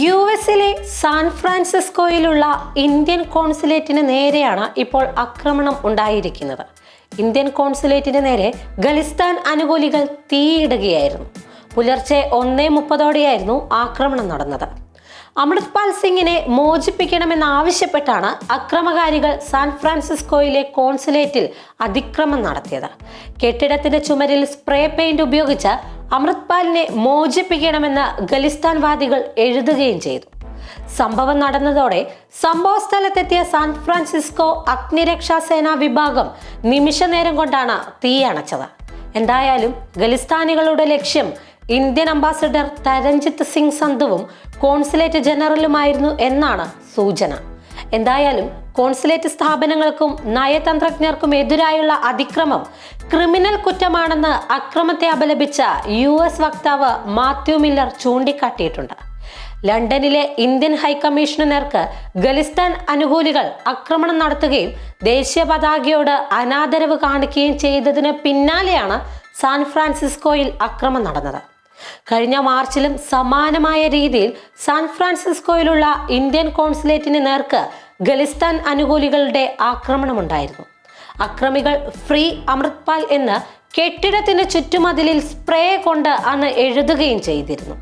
U എസിലെ San ഫ്രാൻസിസ്കോയിലുള്ള Indian കോൺസുലേറ്റിന് നേരെയാണ് ഇപ്പോൾ ആക്രമണം ഉണ്ടായിരിക്കുന്നത്. ഇന്ത്യൻ കോൺസുലേറ്റിന് നേരെ ഖലിസ്ഥാൻ അനുകൂലികൾ തീയിടുകയായിരുന്നു. പുലർച്ചെ ഒന്നേ മുപ്പതോടെയായിരുന്നു ആക്രമണം നടന്നത്. അമൃത്പാൽ സിംഗിനെ മോചിപ്പിക്കണമെന്നാവശ്യപ്പെട്ടാണ് അക്രമകാരികൾ സാൻ ഫ്രാൻസിസ്കോയിലെ കോൺസുലേറ്റിൽ അതിക്രമം നടത്തിയത്. കെട്ടിടത്തിന്റെ ചുമരിൽ സ്പ്രേ പെയിന്റ് ഉപയോഗിച്ച് അമൃത്പാലിനെ മോചിപ്പിക്കണമെന്ന് ഖലിസ്ഥാൻവാദികൾ എഴുതുകയും ചെയ്തു. സംഭവം നടന്നതോടെ സംഭവ സ്ഥലത്തെത്തിയ സാൻ ഫ്രാൻസിസ്കോ അഗ്നിരക്ഷാ സേനാ വിഭാഗം നിമിഷ നേരം കൊണ്ടാണ് തീയണച്ചത് എന്തായാലും ഖലിസ്ഥാനികളുടെ ലക്ഷ്യം ഇന്ത്യൻ അംബാസിഡർ തരഞ്ജിത്ത് സിംഗ് സന്ധുവും കോൺസുലേറ്റ് ജനറലുമായിരുന്നു എന്നാണ് സൂചന. എന്തായാലും കോൺസുലേറ്റ് സ്ഥാപനങ്ങൾക്കും നയതന്ത്രജ്ഞർക്കും എതിരായുള്ള അതിക്രമം ക്രിമിനൽ കുറ്റമാണെന്ന് അക്രമത്തെ അപലപിച്ച യു എസ് വക്താവ് മാത്യു മില്ലർ ചൂണ്ടിക്കാട്ടിയിട്ടുണ്ട്. ലണ്ടനിലെ ഇന്ത്യൻ ഹൈക്കമ്മീഷന് നേർക്ക് ഖലിസ്ഥാൻ അനുകൂലികൾ ആക്രമണം നടത്തുകയും ദേശീയ പതാകയോട് അനാദരവ് കാണിക്കുകയും ചെയ്തതിന് പിന്നാലെയാണ് സാൻ ഫ്രാൻസിസ്കോയിൽ അക്രമം നടന്നത്. കഴിഞ്ഞ മാർച്ചിലും സമാനമായ രീതിയിൽ സാൻ ഫ്രാൻസിസ്കോയിലുള്ള ഇന്ത്യൻ കോൺസുലേറ്റിന് നേർക്ക് ഖലിസ്ഥാൻ അനുകൂലികളുടെ ആക്രമണമുണ്ടായിരുന്നു. അക്രമികൾ ഫ്രീ അമൃത്പാൽ എന്ന് കെട്ടിടത്തിന് ചുറ്റുമതിലിൽ സ്പ്രേ കൊണ്ട് അന്ന് എഴുതുകയും ചെയ്തിരുന്നു.